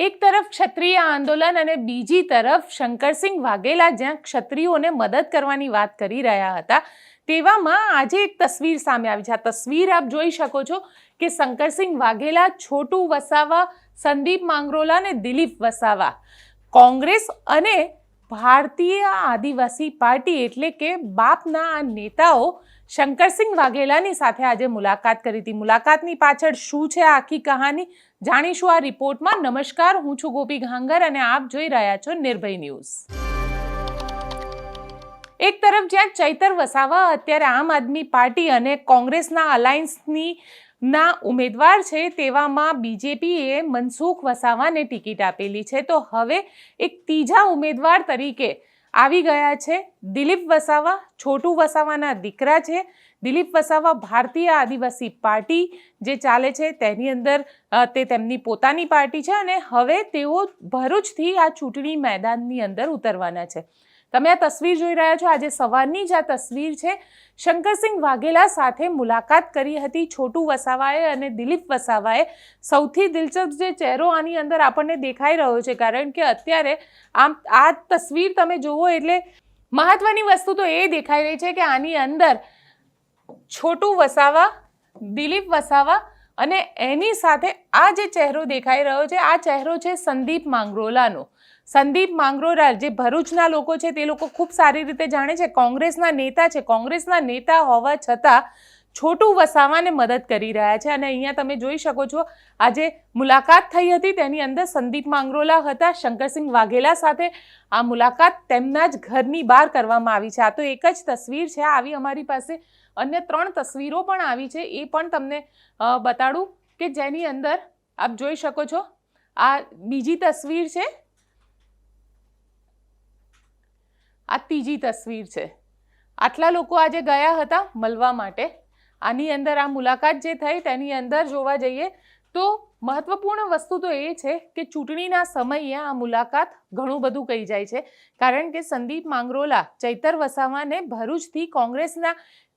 એક તરફ ક્ષત્રિય આંદોલન અને બીજી તરફ શંકરસિંહ વાઘેલા જ્યાં ક્ષત્રિયોને મદદ કરવાની વાત કરી રહ્યા હતા, તેવામાં આજે એક તસવીર સામે આવી છે. આ તસવીર આપ જોઈ શકો છો કે શંકરસિંહ વાઘેલા, છોટુ વસાવા, સંદીપ માંગરોલા અને દિલીપ વસાવા. કોંગ્રેસ અને ભારતીય આદિવાસી પાર્ટી એટલે કે બાપના આ નેતાઓ શંકરસિંહ વાઘેલાની સાથે આજે મુલાકાત કરી હતી. મુલાકાતની પાછળ શું છે આખી કહાની? જાણીશું આ રિપોર્ટમાં. નમસ્કાર, હું છું ગોપી ઘાંગર અને આપ જોઈ રહ્યા છો નિર્ભય ન્યૂઝ. એક તરફ જ્યાં ચૈતર વસાવા અત્યારે આમ આદમી પાર્ટી અને કોંગ્રેસના અલાયન્સની ના ઉમેદવાર છે, તેવામાં બીજેપીએ મનસુખ વસાવાને ટિકિટ આપેલી છે. તો હવે એક ત્રીજા ઉમેદવાર તરીકે આવી ગયા છે. દિલીપ વસાવા છોટુ વસાવાના દીકરા છે. દિલીપ વસાવા ભારતીય આદિવાસી પાર્ટી જે ચાલે છે તેની અંદર તે તેમની પોતાની પાર્ટી છે અને હવે તેઓ ભરૂચથી આ ચૂંટણી મેદાનની અંદર ઉતરવાના છે. તમે આ તસવીર જોઈ રહ્યા છો. આજે સવારની જ આ તસવીર છે. શંકરસિંહ વાઘેલા સાથે મુલાકાત કરી હતી છોટુ વસાવાએ અને દિલીપ વસાવાએ. સૌથી દિલચસ્પ જે ચહેરો આની અંદર આપણને દેખાઈ રહ્યો છે, કારણ કે અત્યારે આમ આ તસવીર તમે જુઓ એટલે મહત્વની વસ્તુ તો એ દેખાઈ રહી છે કે આની અંદર છોટુ વસાવા, દિલીપ વસાવા અને એની સાથે આ જે ચહેરો દેખાઈ રહ્યો છે, આ ચહેરો છે સંદીપ માંગરોલાનો. સંદીપ માંગરોલા જે ભરૂચના લોકો છે, તે લોકો ખૂબ સારી રીતે જાણે છે, કોંગ્રેસના નેતા છે. કોંગ્રેસના નેતા હોવા છતાં છોટું વસાવાને મદદ કરી રહ્યા છે અને અહીંયા તમે જોઈ શકો છો, આજે મુલાકાત થઈ હતી, તેની અંદર સંદીપ માંગરોલા હતા, શંકરસિંહ વાઘેલા સાથે આ મુલાકાત તેમના જ ઘરની બહાર કરવામાં આવી છે. આ તો એક જ તસવીર છે, આવી અમારી પાસે અન્ય ત્રણ તસવીરો પણ આવી છે, એ પણ તમને બતાડું કે જેની અંદર આપ જોઈ શકો છો. આ બીજી તસવીર છે આ ત્રીજી તસવીર છે. આટલા લોકો આજે ગયા હતા મળવા માટે. આની અંદર આ મુલાકાત જે થઈ તેની અંદર જોવા જઈએ તો મહત્વપૂર્ણ વસ્તુ તો એ છે કે ચૂંટણીના સમયે આ મુલાકાત ઘણું બધું કહી જાય છે. કારણ કે સંદીપ માંગરોલા, ચૈતર વસાવાને ભરૂચથી કોંગ્રેસના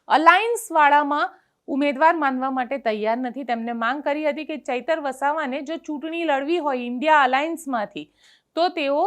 અલાયન્સવાળામાં ઉમેદવાર માનવા માટે તૈયાર નથી. તેમને માંગ કરી હતી કે ચૈતર વસાવાને જો ચૂંટણી લડવી હોય ઇન્ડિયા અલાયન્સમાંથી, તો તેઓ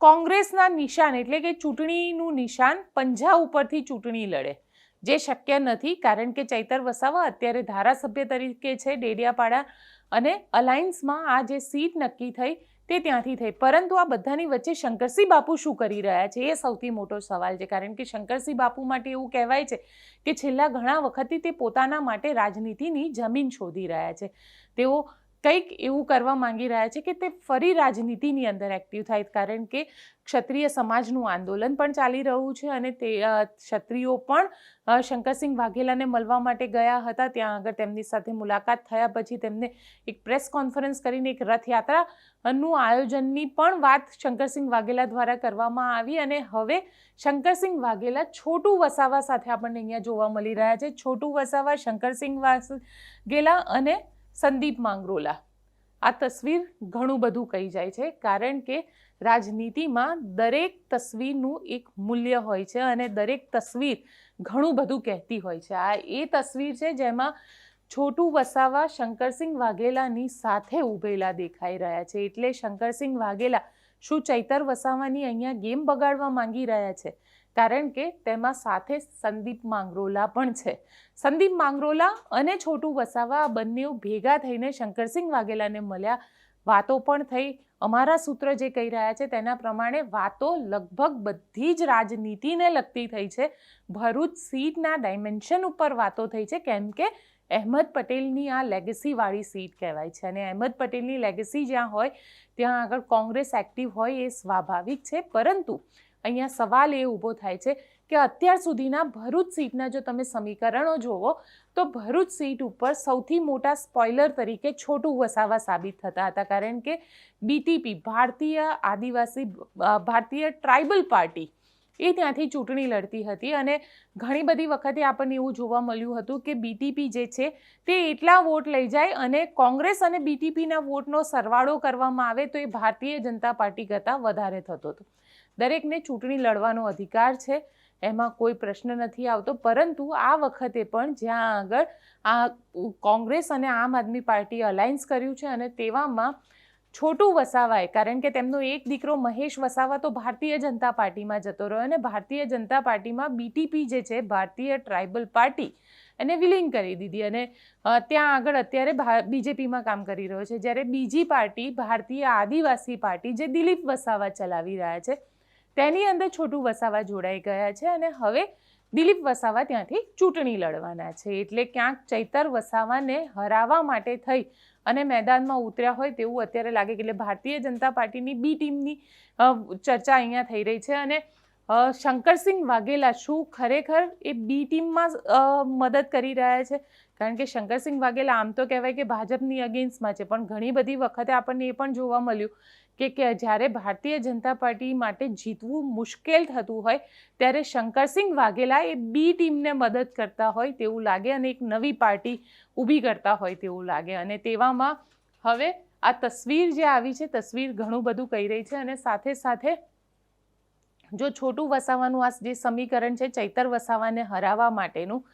કોંગ્રેસના નિશાન, એટલે કે ચૂંટણીનું નિશાન, પંજા ઉપરથી ચૂંટણી લડે. જે શક્ય નથી, કારણ કે ચૈતર વસાવા અત્યારે ધારાસભ્ય તરીકે છે ડેડિયાપાડા અને અલાયન્સમાં આ જે સીટ નક્કી થઈ તે ત્યાંથી થઈ. પરંતુ આ બધાની વચ્ચે શંકરસિંહ બાપુ શું કરી રહ્યા છે એ સૌથી મોટો સવાલ છે. કારણ કે શંકરસિંહ બાપુ માટે એવું કહેવાય છે કે છેલ્લા ઘણા વખતથી તે પોતાના માટે રાજનીતિની જમીન શોધી રહ્યા છે. તેઓ કંઈક એવું કરવા માંગી રહ્યા છે કે તે ફરી રાજનીતિની અંદર એક્ટિવ થાય, કારણ કે ક્ષત્રિય સમાજનું આંદોલન પણ ચાલી રહ્યું છે અને તે ક્ષત્રિયો પણ શંકરસિંહ વાઘેલાને મળવા માટે ગયા હતા. ત્યાં આગળ તેમની સાથે મુલાકાત થયા પછી તેમને એક પ્રેસ કોન્ફરન્સ કરીને એક રથયાત્રાનું આયોજનની પણ વાત શંકરસિંહ વાઘેલા દ્વારા કરવામાં આવી અને હવે શંકરસિંહ વાઘેલા છોટુ વસાવા સાથે આપણને અહીંયા જોવા મળી રહ્યા છે. છોટુ વસાવા, શંકરસિંહ વાઘેલા અને સંદીપ માંગરોલા. આ તસવીર ઘણું બધું કહી જાય છે, કારણ કે રાજનીતિમાં દરેક તસવીરનું એક મૂલ્ય હોય છે અને દરેક તસવીર ઘણું બધું કહેતી હોય છે. આ એ તસવીર છે જેમાં છોટુ વસાવા, શંકરસિંહ વાઘેલાની સાથે ઊભેલા દેખાઈ રહ્યા છે. એટલે શંકરસિંહ વાઘેલા શું ચૈતર વસાવાની અહીંયા ગેમ બગાડવા માંગી રહ્યા છે? કારણ કે તેમાં સાથે સંદીપ માંગરોલા પણ છે. સંદીપ માંગરોલા અને છોટુ વસાવા આ બંને ભેગા થઈને શંકરસિંહ વાઘેલાને મળ્યા. વાતો પણ થઈ. અમારા સૂત્ર જે કહી રહ્યા છે તેના પ્રમાણે વાતો લગભગ બધી જ રાજનીતિને લગતી થઈ છે. ભરૂચ સીટના ડાયમેન્શન ઉપર વાતો થઈ છે કેમ કે અહેમદ પટેલની આ લેગસીવાળી સીટ કહેવાય છે અને અહેમદ પટેલની લેગસી જ્યાં હોય, ત્યાં આગળ કોંગ્રેસ એક્ટિવ હોય એ સ્વાભાવિક છે. પરંતુ અહીંયા સવાલ એ ઊભો થાય છે કે અત્યાર સુધીના ભરૂચ સીટના જો તમે સમીકરણો જુઓ, તો ભરૂચ સીટ ઉપર સૌથી મોટા સ્પોઇલર તરીકે છોટું વસાવા સાબિત થતા હતા. કારણ કે બીટીપી ભારતીય આદિવાસી ભારતીય ટ્રાઇબલ પાર્ટી એ ત્યાંથી ચૂંટણી લડતી હતી અને ઘણી બધી વખતે આપણને એવું જોવા મળ્યું હતું કે બીટીપી જે છે તે એટલા વોટ લઈ જાય અને કોંગ્રેસ અને બીટીપીના વોટનો સરવાળો કરવામાં આવે તો એ ભારતીય જનતા પાર્ટી કરતાં વધારે થતો હતો. દરેકને ચૂંટણી લડવાનો અધિકાર છે, એમાં કોઈ પ્રશ્ન નથી આવતો. પરંતુ આ વખતે પણ જ્યાં આગળ આ કોંગ્રેસ અને આમ આદમી પાર્ટીએ અલાયન્સ કર્યું છે અને તેવામાં છોટું વસાવાએ, કારણ કે તેમનો એક દીકરો મહેશ વસાવા તો ભારતીય જનતા પાર્ટીમાં જતો રહ્યો અને ભારતીય જનતા પાર્ટીમાં બીટીપી જે છે, ભારતીય ટ્રાઇબલ પાર્ટી એને વિલીન કરી દીધી અને ત્યાં આગળ અત્યારે બીજેપીમાં કામ કરી રહ્યો છે. જ્યારે બીજી પાર્ટી ભારતીય આદિવાસી પાર્ટી જે દિલીપ વસાવા ચલાવી રહ્યા છે તેની અંદર છોટું વસાવા જોડાઈ ગયા છે અને હવે દિલીપ વસાવા ત્યાંથી ચૂંટણી લડવાના છે. એટલે ક્યાંક ચૈતર વસાવાને હરાવવા માટે થઈ અને મેદાનમાં ઉતર્યા હોય તેવું અત્યારે લાગે કે એટલે ભારતીય જનતા પાર્ટીની બી ટીમની ચર્ચા અહીંયા થઈ રહી છે અને શંકરસિંહ વાઘેલા શું ખરેખર એ બી ટીમમાં મદદ કરી રહ્યા છે? કારણ કે શંકરસિંહ વાઘેલા આમ તો કહેવાય કે ભાજપની અગેન્સ્ટમાં છે, પણ ઘણી બધી વખતે આપણને એ પણ જોવા મળ્યું કે કે જ્યારે ભારતીય જનતા પાર્ટી માટે જીતવું મુશ્કેલ થતું હોય, ત્યારે શંકરસિંહ વાઘેલા એ બી ટીમને મદદ કરતા હોય તેવું લાગે અને એક નવી પાર્ટી ઊભી કરતા હોય તેવું લાગે. અને તેવામાં હવે આ તસવીર જે આવી છે, તસવીર ઘણું બધું કહી રહી છે અને સાથે સાથે જો છોટું વસાવાનું આ જે સમીકરણ છે, ચૈતર વસાવાને હરાવવા માટેનું,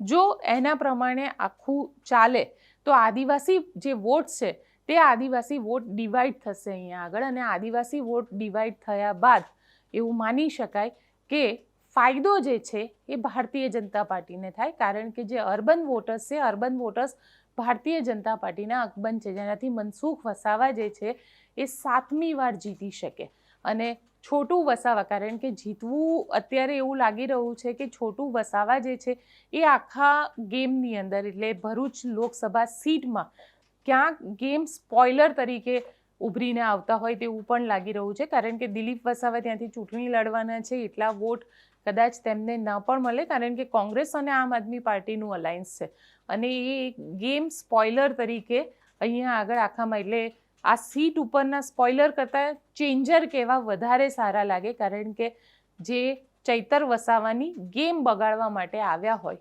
જો એના પ્રમાણે આખું ચાલે, તો આદિવાસી જે વોટ છે, તે આદિવાસી વોટ ડિવાઈડ થશે અહીંયા આગળ અને આદિવાસી વોટ ડિવાઈડ થયા બાદ એવું માની શકાય કે ફાયદો જે છે, એ ભારતીય જનતા પાર્ટીને થાય, કારણ કે જે અર્બન વોટર્સ છે, અર્બન વોટર્સ ભારતીય જનતા પાર્ટીના અકબંધ છે, જેનાથી મનસુખ વસાવા જે છે, એ સાતમી વાર જીતી શકે. અને છોટું વસાવા, કારણ કે જીતવું અત્યારે એવું લાગી રહ્યું છે કે છોટું વસાવા જે છે એ આખા ગેમની અંદર, એટલે ભરૂચ લોકસભા સીટમાં ક્યાંક ગેમ સ્પોઇલર તરીકે ઉભરીને આવતા હોય તેવું પણ લાગી રહ્યું છે. કારણ કે દિલીપ વસાવા ત્યાંથી ચૂંટણી લડવાના છે, એટલા વોટ કદાચ તેમને ન પણ મળે, કારણ કે કોંગ્રેસ અને આમ આદમી પાર્ટીનું અલાયન્સ છે. અને એ ગેમ સ્પોઇલર તરીકે અહીંયા આગળ આખામાં, એટલે આ સીટ ઉપરના સ્પોઇલર કરતાં ચેન્જર કેવા વધારે સારા લાગે, કારણ કે જે ચૈતર વસાવાની ગેમ બગાડવા માટે આવ્યા હોય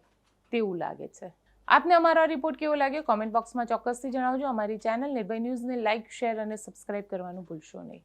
તેવું લાગે છે. આપને અમારો રિપોર્ટ કેવો લાગ્યો? કોમેન્ટ બોક્સમાં ચોક્કસથી જણાવજો. અમારી ચેનલ નિર્ભય ન્યૂઝને લાઇક શેર અને સબસ્ક્રાઇબ કરવાનું ભૂલશો નહીં.